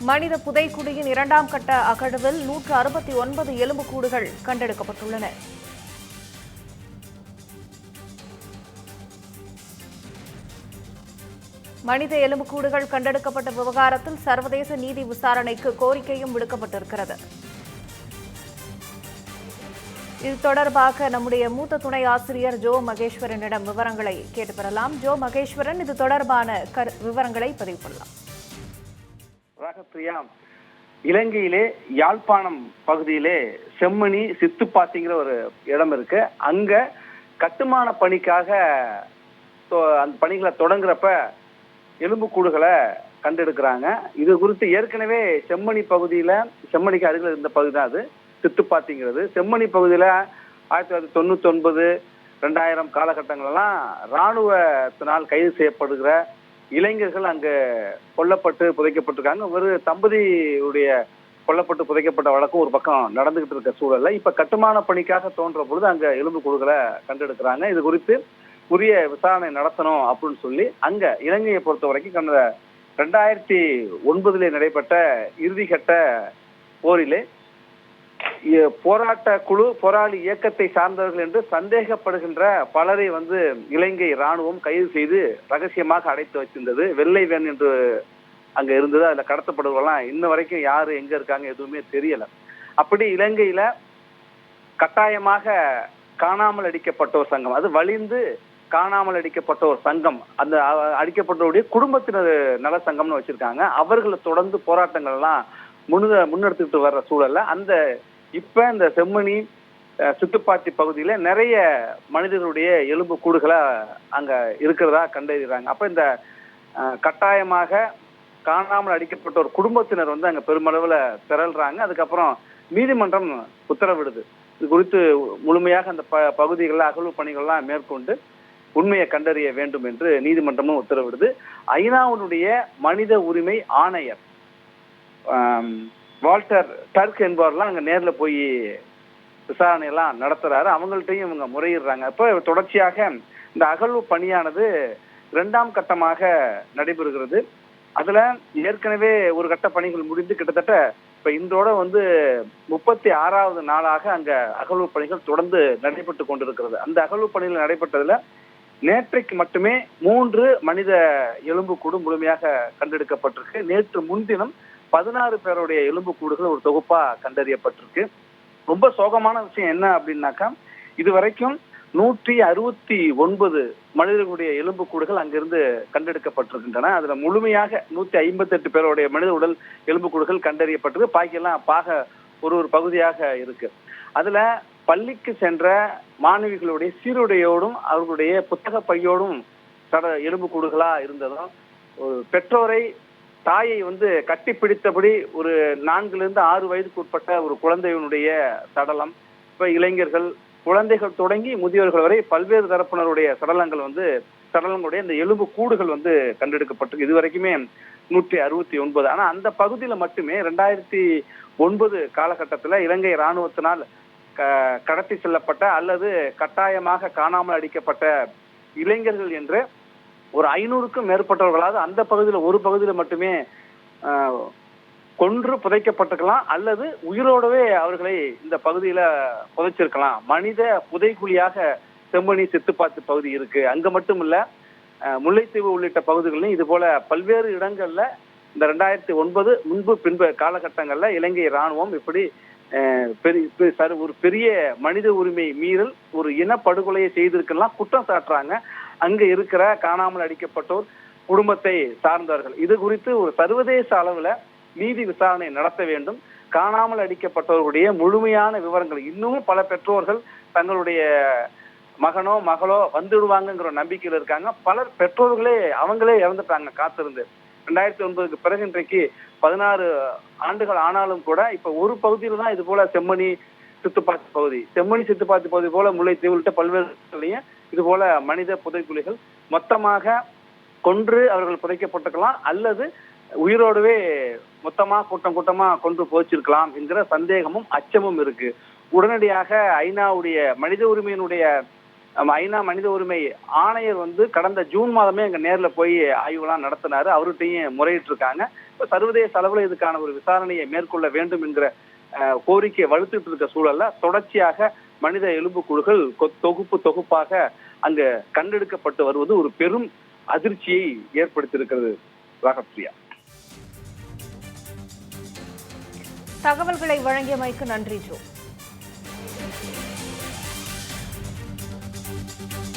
மனித புதைக்குடியின் இரண்டாம் கட்ட அகழ்வில் நூற்று அறுபத்தி ஒன்பது எலும்புக்கூடுகள் கண்டெடுக்கப்பட்டுள்ளன. மனித எலும்புக்கூடுகள் கண்டெடுக்கப்பட்ட விவகாரத்தில் சர்வதேச நீதி விசாரணைக்கு கோரிக்கையும் விடுக்கப்பட்டிருக்கிறது. இது தொடர்பாக நம்முடைய மூத்த துணை ஆசிரியர் ஜோ மகேஸ்வரனிடம் விவரங்களை கேட்டு பெறலாம். ஜோ மகேஸ்வரன் இது தொடர்பான கரு விவரங்களை பதிவு பண்ணலாம். ராகப்பிரியா இலங்கையிலே யாழ்ப்பாணம் பகுதியிலே செம்மணி சித்துப்பாத்திங்கிற ஒரு இடம் இருக்கு. அங்க கட்டுமான பணிக்காக தொ- அந்த பணிகளை தொடங்குறப்ப எலும்புக்கூடுகளை கண்டெடுக்கிறாங்க. இது குறித்து ஏற்கனவே செம்மணி பகுதியில செம்மணிக்கு அருகில் இருந்த பகுதி தான் அது சித்துப்பாத்திங்கிறது. செம்மணி பகுதியில ஆயிரத்தி தொள்ளாயிரத்தி தொண்ணூத்தி ஒன்பது ரெண்டாயிரம் காலகட்டங்களெல்லாம் இராணுவத்தினால் கைது செய்யப்படுகிற இளைஞர்கள் அங்கு கொல்லப்பட்டு புதைக்கப்பட்டிருக்காங்க. ஒரு தம்பதியுடைய கொல்லப்பட்டு புதைக்கப்பட்ட வழக்கம் ஒரு பக்கம் நடந்துகிட்டு இருக்க சூழல்ல. இப்ப கட்டுமான பணிக்காக தோன்ற பொழுது அங்க எலும்பு குழுக்களை கண்டெடுக்கிறாங்க. இது குறித்து உரிய விசாரணை நடத்தணும் அப்படின்னு சொல்லி அங்க இலங்கையை பொறுத்த வரைக்கும் கடந்த ரெண்டாயிரத்தி ஒன்பதுல நடைபெற்ற இறுதிக்கட்ட போரிலே போராட்ட குழு போராளி இயக்கத்தை சார்ந்தவர்கள் என்று சந்தேகப்படுகின்ற பலரை வந்து இலங்கை ராணுவம் கைது செய்து ரகசியமாக அடைத்து வச்சிருந்தது வெள்ளை வேன் என்று அங்க இருந்தது. அதுல கடத்தப்படுவதெல்லாம் இன்ன வரைக்கும் யாரு எங்க இருக்காங்க எதுவுமே தெரியல. அப்படி இலங்கையில கட்டாயமாக காணாமல் அடிக்கப்பட்ட ஒரு சங்கம். அது வலிந்து காணாமல் அடிக்கப்பட்ட ஒரு சங்கம். அந்த அடிக்கப்பட்டவருடைய குடும்பத்தினர் நல சங்கம்னு வச்சிருக்காங்க. அவர்களை தொடர்ந்து போராட்டங்கள்லாம் முன்னெடுத்துட்டு வர்ற சூழல்ல அந்த இப்ப இந்த செம்மணி சுத்துப்பாத்தி பகுதியில நிறைய மனிதர்களுடைய எலும்பு கூடுகளா அங்க இருக்கிறதா கண்டறிகிறாங்க. அப்ப இந்த கட்டாயமாக காணாமல் அடிக்கப்பட்ட ஒரு குடும்பத்தினர் வந்து அங்க பெருமளவுல திரள்றாங்க. அதுக்கப்புறம் நீதிமன்றம் உத்தரவிடுது. இது குறித்து முழுமையாக அந்த ப பகுதிகளில் அகழ்வு பணிகள்லாம் மேற்கொண்டு உண்மையை கண்டறிய வேண்டும் என்று நீதிமன்றமும் உத்தரவிடுது. ஐநாவுடைய மனித உரிமை ஆணையர் வால்டர் டர்க் என்பவர்லாம் அங்கே நேரில் போய் விசாரணை எல்லாம் நடத்துறாரு. அவங்கள்ட்டையும் இவங்க முறையிடுறாங்க. இப்போ தொடர்ச்சியாக இந்த அகழ்வு பணியானது இரண்டாம் கட்டமாக நடைபெறுகிறது. அதுல ஏற்கனவே ஒரு கட்ட பணிகள் முடிந்து கிட்டத்தட்ட இப்ப இன்றோட வந்து முப்பத்தி ஆறாவது நாளாக அங்க அகழ்வு பணிகள் தொடர்ந்து நடைபெற்று கொண்டிருக்கிறது. அந்த அகழ்வு பணிகள் நடைபெற்றதுல நேற்றைக்கு மட்டுமே மூன்று மனித எலும்புக்கூடு முழுமையாக கண்டெடுக்கப்பட்டிருக்கு. நேற்று முன்தினம் பதினாறு பேருடைய எலும்புக்கூடுகள் ஒரு தொகுப்பா கண்டறியப்பட்டிருக்கு. ரொம்ப சோகமான விஷயம் என்ன அப்படின்னாக்கா இது வரைக்கும் நூற்றி அறுபத்தி ஒன்பது மனிதர்களுடைய எலும்புக்கூடுகள் அங்கிருந்து கண்டெடுக்கப்பட்டிருக்கின்றன. அதுல முழுமையாக நூத்தி ஐம்பத்தெட்டு பேருடைய மனித உடல் எலும்பு கூடுகள் கண்டறியப்பட்டது பாக்கியெல்லாம் பாக ஒரு ஒரு பகுதியாக இருக்கு. அதுல பள்ளிக்கு சென்ற மாணவிகளுடைய சீருடையோடும் அவர்களுடைய புத்தக பையோடும் தட எலும்புக்கூடுகளா இருந்ததும் ஒரு பெற்றோரை தாயை வந்து கட்டி பிடித்தபடி ஒரு நான்கிலிருந்து ஆறு வயதுக்கு உட்பட்ட ஒரு குழந்தையினுடைய சடலம். இப்ப இளைஞர்கள் குழந்தைகள் தொடங்கி முதியோர்கள் வரை பல்வேறு தரப்பினருடைய சடலங்கள் வந்து சடலங்களுடைய இந்த எலும்பு கூடுகள் வந்து கண்டெடுக்கப்பட்டிருக்கு இது வரைக்குமே நூற்றி அறுபத்தி ஒன்பது. ஆனா அந்த பகுதியில மட்டுமே ரெண்டாயிரத்தி ஒன்பது காலகட்டத்துல இலங்கை இராணுவத்தினால் க- கடத்தி செல்லப்பட்ட அல்லது கட்டாயமாக காணாமல் அடிக்கப்பட்ட இளைஞர்கள் என்று ஒரு ஐநூறுக்கும் மேற்பட்டவர்களாவது அந்த பகுதியில் ஒரு பகுதியில் மட்டுமே கொன்று புதைக்கப்பட்டிருக்கலாம் அல்லது உயிரோடவே அவர்களை இந்த பகுதியில புதைச்சிருக்கலாம். மனித புதைக்குழியாக செம்மணி சித்துப்பாத்து பகுதி இருக்கு. அங்க மட்டும் இல்ல முல்லைத்தீவு உள்ளிட்ட பகுதிகளிலும் இது போல பல்வேறு இடங்கள்ல இந்த ரெண்டாயிரத்தி ஒன்பது முன்பு பின்பு காலகட்டங்கள்ல இலங்கை ராணுவம் இப்படி பெரிய ஒரு பெரிய மனித உரிமை மீறல் ஒரு இனப்படுகொலையை செய்திருக்கலாம் குற்றம் சாட்டுறாங்க. அங்க இருக்கிற காணாமல் அடிக்கப்பட்டோர் குடும்பத்தை சார்ந்தவர்கள். இது குறித்து ஒரு சர்வதேச அளவுல நீதி விசாரணை நடத்த வேண்டும். காணாமல் அடிக்கப்பட்டவர்களுடைய முழுமையான விவரங்கள். இன்னமும் பல பெற்றோர்கள் தங்களுடைய மகனோ மகளோ வந்துடுவாங்கங்கிற நம்பிக்கையில் இருக்காங்க. பலர் பெற்றோர்களே அவங்களே இறந்துட்டாங்க காத்திருந்து. ரெண்டாயிரத்தி ஒன்பதுக்கு பிறகு இன்றைக்கு பதினாறு ஆண்டுகள் ஆனாலும் கூட இப்ப ஒரு பகுதியில தான் இது போல செம்மணி சித்துப்பாத்து பகுதி. செம்மணி சித்துப்பாத்து பகுதி போல முல்லைத்தீவு உள்ளிட்ட பல்வேறு இது போல மனித புதைக்குழிகள் மொத்தமாக கொன்று அவர்கள் புதைக்கப்பட்டிருக்கலாம். அல்லது உயிரோடவே மொத்தமா கூட்டம் கூட்டமா கொண்டு போச்சிருக்கலாம் என்கிற சந்தேகமும் அச்சமும் இருக்கு. உடனடியாக ஐநாவுடைய மனித உரிமையினுடைய ஐநா மனித உரிமை ஆணையர் வந்து கடந்த ஜூன் மாதமே அங்க நேர்ல போய் ஆய்வுலாம் நடத்தினாரு. அவர்கிட்டையும் முறையிட்டு இருக்காங்க இப்ப சர்வதேச அளவுல இதுக்கான ஒரு விசாரணையை மேற்கொள்ள வேண்டும் என்கிற கோரிக்கையை வலுத்துட்டு இருக்க சூழல்ல தொடர்ச்சியாக மனித எலும்புக்கூடுகள் கொ- தொகுப்பு தொகுப்பாக அங்கு கண்டெடுக்கப்பட்டு வருவது ஒரு பெரும் அதிர்ச்சியை ஏற்படுத்தியிருக்கிறது. ராகப்ரியா தகவல்களை வழங்கியமைக்கு நன்றி ஜோ. thank you